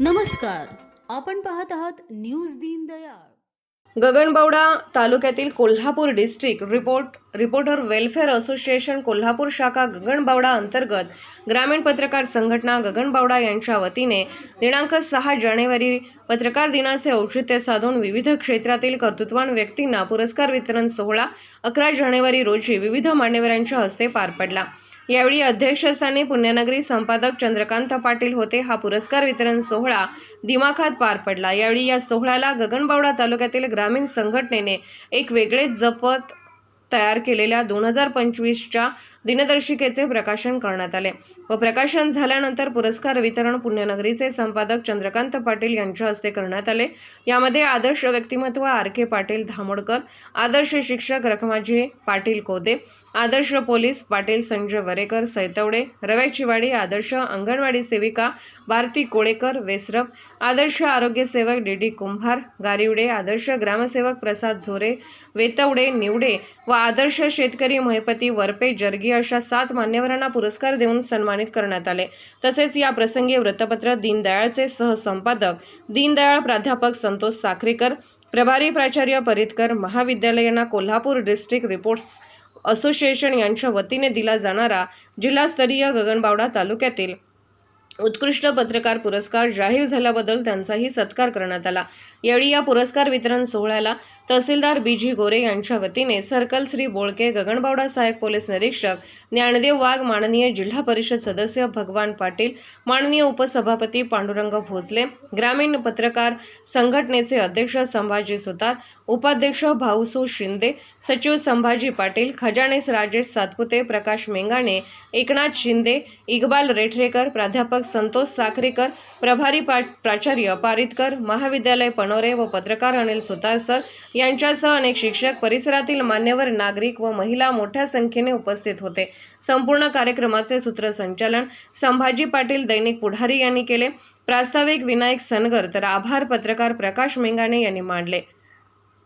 नमस्कार. आपण पाहत आहात न्यूज दीनदयाळ गगनबावडा तालुक्यातील Kolhapur district report reporter welfare association Kolhapur शाखा गगनबावडा अंतर्गत ग्रामीण पत्रकार संघटना गगनबावडा यांच्या वतीने दिनांक सहा जानेवारी पत्रकार दिनाचे औचित्य साधून विविध क्षेत्रातील कर्तृत्वान व्यक्तींना पुरस्कार वितरण सोहळा अकरा जानेवारी रोजी विविध मान्यवरांच्या हस्ते पार पडला. यावेळी अध्यक्षस्थानी पुण्यनगरी संपादक चंद्रकांत पाटील होते. हा पुरस्कार वितरण सोहळा दिमाखात पार पडला. यावेळी या सोहळ्याला गगनबावडा तालुक्यातील ग्रामीण संघटनेने एक वेगळे जपत तयार केलेल्या दोन हजार पंचवीसच्या दिनदर्शिकेचे प्रकाशन करण्यात आले. व प्रकाशन झाल्यानंतर पुरस्कार वितरण पुण्यनगरीचे संपादक चंद्रकांत पाटील यांच्या हस्ते करण्यात आले. यामध्ये आदर्श व्यक्तिमत्व आर के पाटील धामोडकर आदर्श शिक्षक रखमाजी पाटील कोदे आदर्श पोलीस पाटील संजय वरेकर सैतवडे रव्या चिवाडी आदर्श अंगणवाडी सेविका भारती कोळेकर वेसरप आदर्श आरोग्य सेवक डी डी कुंभार गारिवडे आदर्श ग्रामसेवक प्रसाद झोरे वेतवडे निवडे व आदर्श शेतकरी महिपती वरपे जर्गी अशा सात मान्यवरांना पुरस्कार देऊन सन्मानित करण्यात आले. तसेच या प्रसंगी वृत्तपत्र दीनदयाळचे सहसंपादक दीनदयाळ प्राध्यापक संतोष साखरेकर प्रभारी प्राचार्य परितकर महाविद्यालयांना कोल्हापूर डिस्ट्रिक्ट रिपोर्ट्स असोसिएशन यांच्या वतीने दिला जाणारा जिल्हास्तरीय गगनबावडा तालुक्यातील उत्कृष्ट पत्रकार पुरस्कार जाहीर झाल्याबद्दल त्यांचाही सत्कार करण्यात आला. यावेळी या पुरस्कार वितरण सोहळ्याला तहसीलदार बी जी गोरे यांच्या वतीने सर्कल श्री बोळके गगनबावडा सहाय्यक पोलीस निरीक्षक ज्ञानदेव वाघ माननीय जिल्हा परिषद सदस्य भगवान पाटील माननीय उपसभापती पांडुरंग भोसले ग्रामीण पत्रकार संघटनेचे अध्यक्ष संभाजी सुतार उपाध्यक्ष भाऊसू शिंदे सचिव संभाजी पाटील खजानेस राजेश सातपुते प्रकाश मेंगाणे एकनाथ शिंदे इकबाल रेठरेकर प्राध्यापक संतोष साखरेकर प्रभारी पा प्राचार्य पारितकर महाविद्यालय पणोरे व पत्रकार अनिल सुतार सर यांच्यासह अनेक शिक्षक परिसरातील मान्यवर नागरिक व महिला मोठ्या संख्येने उपस्थित होते. संपूर्ण कार्यक्रमाचे सूत्रसंचालन संभाजी पाटील दैनिक पुढारी यांनी केले. प्रास्ताविक विनायक सनगर तर आभार पत्रकार प्रकाश मेंगाणे यांनी मांडले.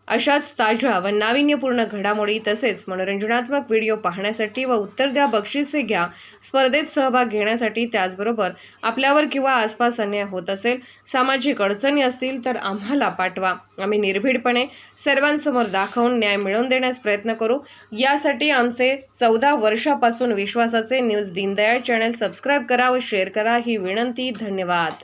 अशाच ताज्या व नाविन्यपूर्ण घडामोडी तसेच मनोरंजनात्मक व्हिडिओ पाहण्यासाठी व उत्तर द्या बक्षिसे घ्या स्पर्धेत सहभाग घेण्यासाठी त्याचबरोबर आपल्यावर किंवा आसपास अन्याय होत असेल सामाजिक अडचणी असतील तर आम्हाला पाठवा. आम्ही निर्भीडपणे सर्वांसमोर दाखवून न्याय मिळवून देण्यास प्रयत्न करू. यासाठी आमचे चौदा वर्षापासून विश्वासाचे न्यूज दीनदयाळ चॅनल सबस्क्राईब करा व शेअर करा. ही विनंती धन्यवाद.